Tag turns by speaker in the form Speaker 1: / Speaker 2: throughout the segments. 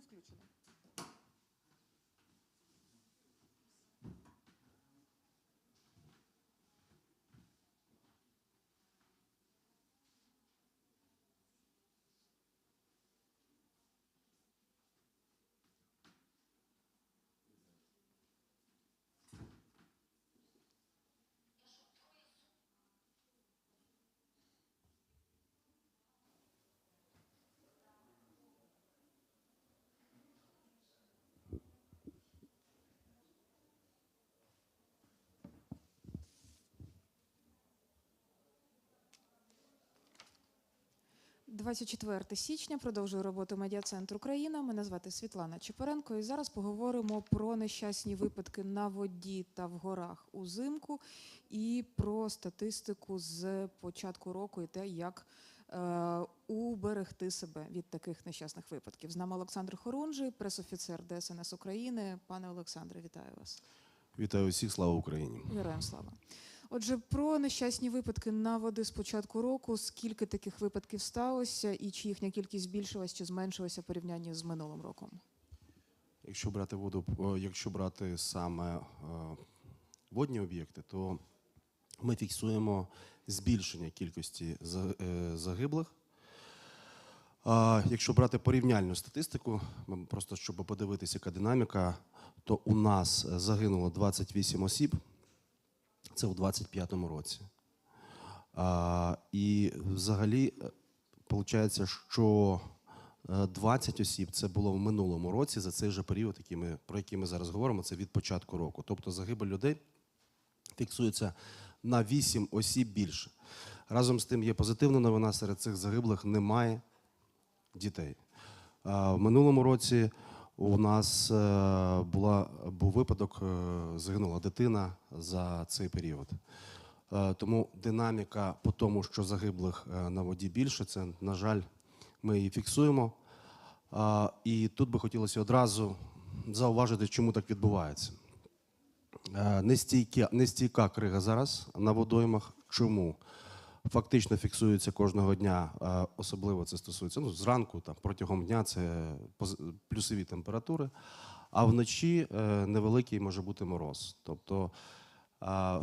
Speaker 1: Буде включено. – 24 січня продовжую роботу медіа-центру Україна. Мене звати Світлана Чепаренко. І зараз поговоримо про нещасні випадки на воді та в горах узимку і про статистику з початку року і те, як е, уберегти себе від таких нещасних випадків. З нами Олександр Хорунжий, пресофіцер ДСНС України. Пане Олександре, вітаю вас.
Speaker 2: Вітаю всіх, слава Україні.
Speaker 1: Героям слава. Отже, про нещасні випадки на води з початку року. Скільки таких випадків сталося, і чи їхня кількість збільшилась чи зменшилася в порівнянні з минулим роком?
Speaker 2: Якщо брати воду, якщо брати саме е, водні об'єкти, то ми фіксуємо збільшення кількості е, загиблих. Якщо брати порівняльну статистику, просто щоб подивитися, яка динаміка, то у нас загинуло 28 осіб. Це у 25-му році. А, і взагалі, виходить, що е, 20 осіб це було в минулому році за цей же період, який ми, про який ми зараз говоримо, це від початку року. Тобто загибель людей фіксується на 8 осіб більше. Разом з тим є позитивна новина, серед цих загиблих немає дітей. А, В минулому році у нас е, була, був випадок, е, загинула дитина за цей період. Е, Тому динаміка по тому, що загиблих на воді більше, це, на жаль, ми її фіксуємо. І тут би хотілося одразу зауважити, чому так відбувається. Нестійка, нестійка крига зараз на водоймах. Чому? Фактично фіксується кожного дня, е, особливо це стосується ну, зранку, там, протягом дня це плюсові температури, а вночі е, невеликий може бути мороз. Тобто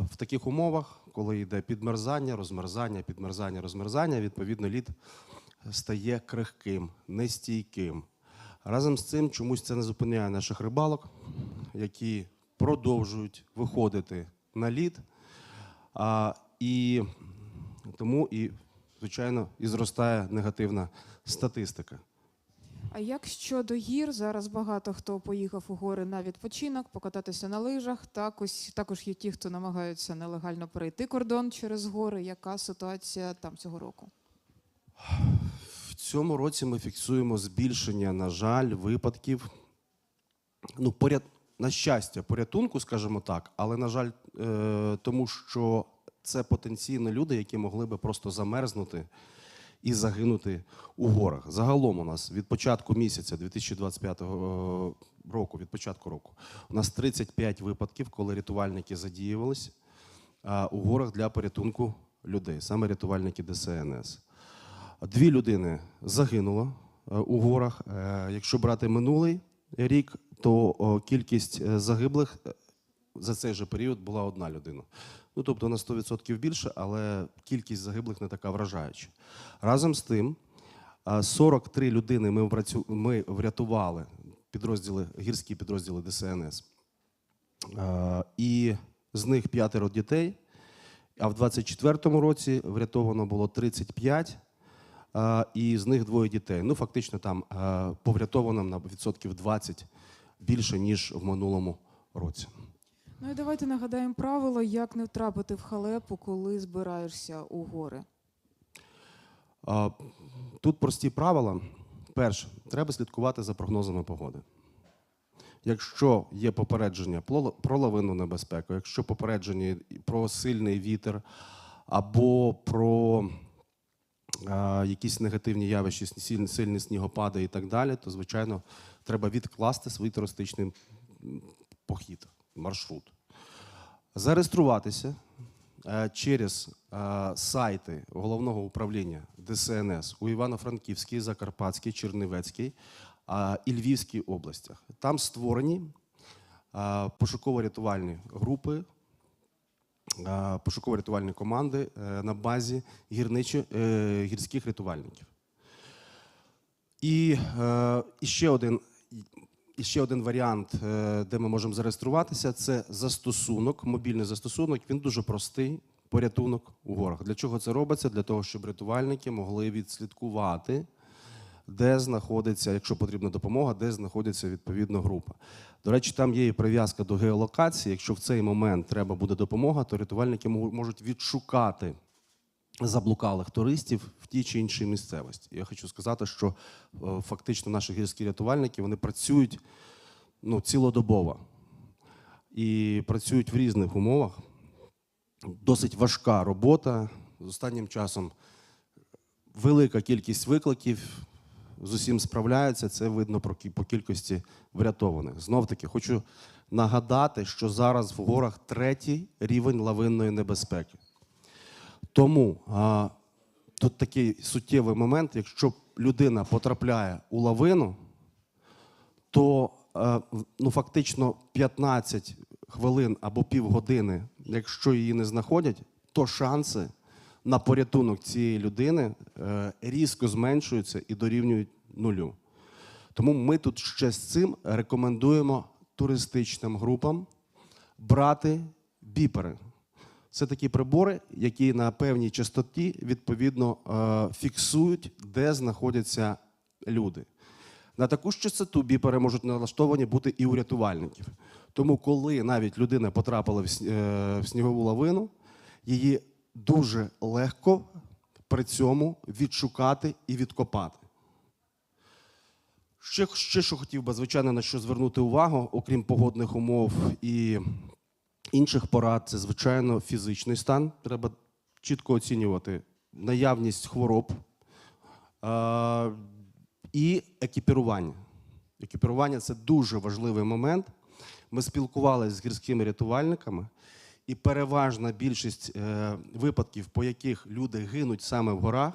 Speaker 2: в таких умовах, коли йде підмерзання, розмерзання, підмерзання, розмерзання, відповідно лід стає крихким, нестійким. Разом з цим чомусь це не зупиняє наших рибалок, які продовжують виходити на лід. І тому і, звичайно, і зростає негативна статистика.
Speaker 1: А як щодо гір, зараз багато хто поїхав у гори на відпочинок, покататися на лижах. Також, також є ті, хто намагаються нелегально перейти кордон через гори. Яка ситуація там цього року?
Speaker 2: В цьому році ми фіксуємо збільшення, на жаль, випадків. Ну, поряд, на щастя, порятунку, скажімо так, але, на жаль, е, тому що це потенційно люди, які могли би просто замерзнути і загинути у горах. Загалом у нас від початку місяця 2025 року, від початку року, у нас 35 випадків, коли рятувальники задіювалися у горах для порятунку людей, саме рятувальники ДСНС. Дві людини загинуло е, у горах. Е, Якщо брати минулий рік, то кількість е, загиблих е, за цей же період була одна людина. Ну, тобто на 100% більше, але кількість загиблих не така вражаюча. Разом з тим, 43 людини ми, ми врятували підрозділи, гірські підрозділи ДСНС. І з них п'ятеро дітей. А в 24-му році врятовано було 35, і з них двоє дітей. Ну, фактично, там поврятовано на відсотків 20 більше, ніж в минулому році.
Speaker 1: Ну і давайте нагадаємо правило, як не втрапити в халепу, коли збираєшся у гори.
Speaker 2: А, Тут прості правила. Перше, треба слідкувати за прогнозами погоди. Якщо є попередження про лавинну небезпеку, якщо попередження про сильний вітер або про а, якісь негативні явища, сильні, снігопади і так далі, то звичайно треба відкласти свій туристичний похід, маршрут. Зареєструватися е, через е, сайти головного управління ДСНС у Івано-Франківській, Закарпатській, Чернівецькій і Львівській областях. Там створені пошуково-рятувальні групи, пошуково-рятувальні команди е, на базі е, гірських рятувальників. Е, і ще один. І ще один варіант, е, де ми можемо зареєструватися, це застосунок, мобільний застосунок. Він дуже простий. Порятунок у горах. Для чого це робиться? Для того, щоб рятувальники могли відслідкувати, де знаходиться, якщо потрібна допомога, де знаходиться відповідна група. До речі, там є і прив'язка до геолокації. Якщо в цей момент треба буде допомога, то рятувальники можуть- можуть відшукати заблукалих туристів в тій чи іншій місцевості. Я хочу сказати, що е, фактично наші гірські рятувальники вони працюють ну, цілодобово і працюють в різних умовах. Досить важка робота. З останнім часом велика кількість викликів з усім справляються. Це видно по кількості врятованих. Знов таки хочу нагадати, що зараз в горах третій рівень лавинної небезпеки. Тому а, тут такий суттєвий момент, якщо людина потрапляє у лавину, то е, ну, фактично 15 хвилин або півгодини, якщо її не знаходять, то шанси на порятунок цієї людини е, різко зменшуються і дорівнюють нулю. Тому ми тут ще з цим рекомендуємо туристичним групам брати біпери. Це такі прибори, які на певній частоті відповідно е, фіксують, де знаходяться люди. На таку ж частоту біпери можуть налаштовані бути і у рятувальників. Тому, коли навіть людина потрапила е, в снігову лавину, її дуже легко при цьому відшукати і відкопати. Ще, ще що хотів би, звичайно, на що звернути увагу, окрім погодних умов і інших порад, це, звичайно, фізичний стан. Треба чітко оцінювати наявність хвороб е, і екіпірування. Екіпірування це дуже важливий момент. Ми спілкувалися з гірськими рятувальниками, і переважна більшість е, випадків, по яких люди гинуть саме в горах,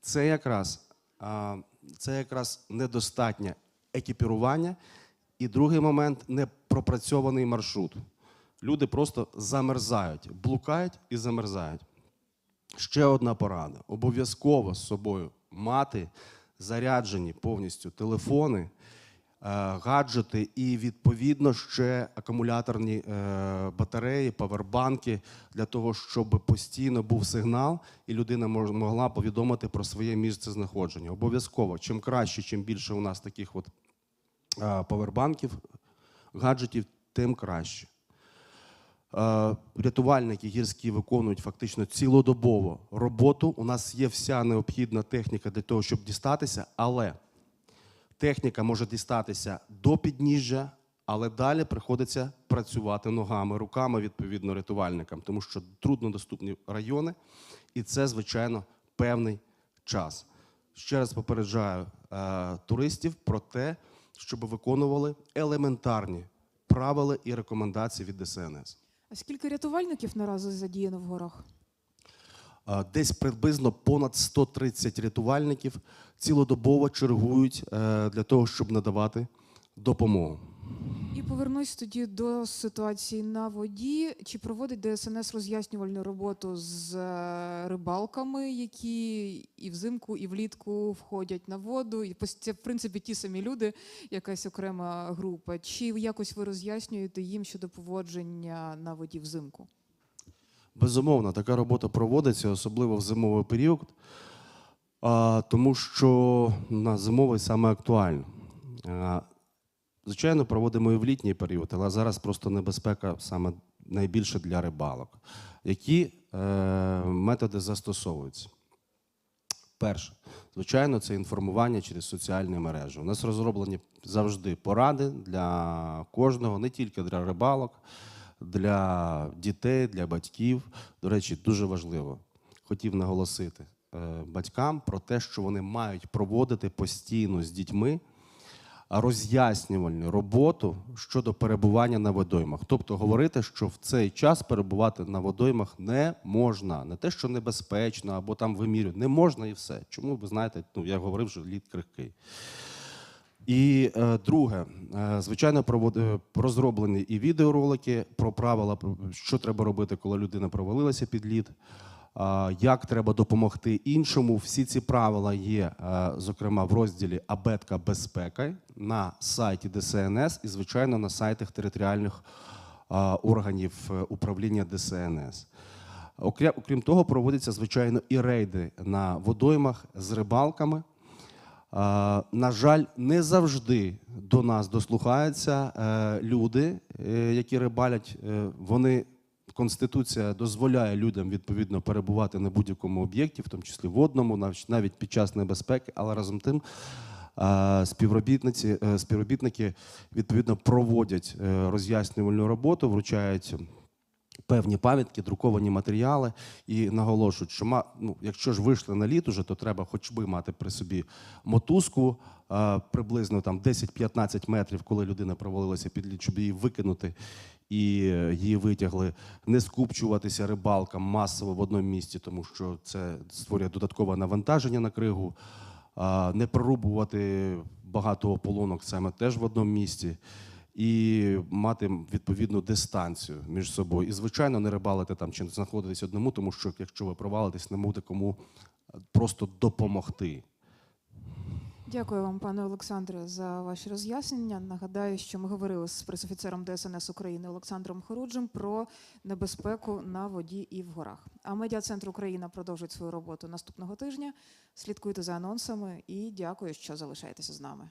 Speaker 2: це якраз, а, це якраз недостатнє екіпірування. І другий момент непропрацьований маршрут. Люди просто замерзають, блукають і замерзають. Ще одна порада: обов'язково з собою мати заряджені повністю телефони, е, гаджети і відповідно ще акумуляторні е, батареї, павербанки для того, щоб постійно був сигнал, і людина могла повідомити про своє місце знаходження. Обов'язково, чим краще, чим більше у нас таких от е, павербанків, гаджетів, тим краще. Е, Рятувальники гірські виконують фактично цілодобово роботу. У нас є вся необхідна техніка для того, щоб дістатися, але техніка може дістатися до підніжжя, але далі приходиться працювати ногами, руками, відповідно, рятувальникам, тому що труднодоступні райони, і це, звичайно, певний час. Ще раз попереджаю е, туристів про те, щоб виконували елементарні правила і рекомендації від ДСНС.
Speaker 1: А скільки рятувальників наразі задіяно в горах?
Speaker 2: Десь приблизно понад 130 рятувальників цілодобово чергують е, для того, щоб надавати допомогу.
Speaker 1: Повернусь тоді до ситуації на воді. Чи проводить ДСНС роз'яснювальну роботу з е, рибалками, які і взимку, і влітку входять на воду? І це, в принципі, ті самі люди, якась окрема група. Чи якось ви роз'яснюєте їм щодо поводження на воді взимку?
Speaker 2: Безумовно, така робота проводиться, особливо в зимовий період, тому що на зимовий саме актуально. Звичайно, проводимо і в літній період, але зараз просто небезпека саме найбільше для рибалок. Які е, методи застосовуються? Перше, звичайно, це інформування через соціальні мережі. У нас розроблені завжди поради для кожного, не тільки для рибалок, для дітей, для батьків. До речі, дуже важливо. Хотів наголосити е, батькам про те, що вони мають проводити постійно з дітьми роз'яснювальну роботу щодо перебування на водоймах. Тобто говорити, що в цей час перебувати на водоймах не можна. Не те, що небезпечно або там вимірюють. Не можна і все. Чому ви знаєте, ну я говорив, що лід крихкий. І е, друге, е, звичайно, е, розроблені і відеоролики про правила, що треба робити, коли людина провалилася під лід, як треба допомогти іншому. Всі ці правила є, е, зокрема, в розділі Абетка безпека на сайті ДСНС і, звичайно, на сайтах територіальних органів е, управління ДСНС. Окрім, того, проводяться звичайно і рейди на водоймах з рибалками. На жаль, не завжди до нас дослухаються е, люди, е, які рибалять. Е, вони Конституція дозволяє людям відповідно перебувати на будь-якому об'єкті, в тому числі водному, навіть під час небезпеки, але разом тим. Співробітниці, е, співробітники відповідно проводять е, роз'яснювальну роботу, вручають певні пам'ятки, друковані матеріали. І наголошують, що ну, якщо ж вийшли на лід уже, то треба хоч би мати при собі мотузку е, приблизно там 10-15 метрів, коли людина провалилася під лід, щоб її викинути. І е, її витягли, не скупчуватися рибалкам масово в одному місці, тому що це створює додаткове навантаження на кригу, е, не прорубувати багато ополонок саме теж в одному місці і мати відповідну дистанцію між собою. І, звичайно, не рибалити там чи не знаходитись одному, тому що якщо ви провалитесь, не буде кому е, просто допомогти.
Speaker 1: Дякую вам, пане Олександре, за ваші роз'яснення. Нагадаю, що ми говорили з пресофіцером ДСНС України Олександром Хоруджем про небезпеку на воді і в горах. А медіа-центр Україна продовжить свою роботу наступного тижня. Слідкуйте за анонсами і дякую, що залишаєтеся з нами.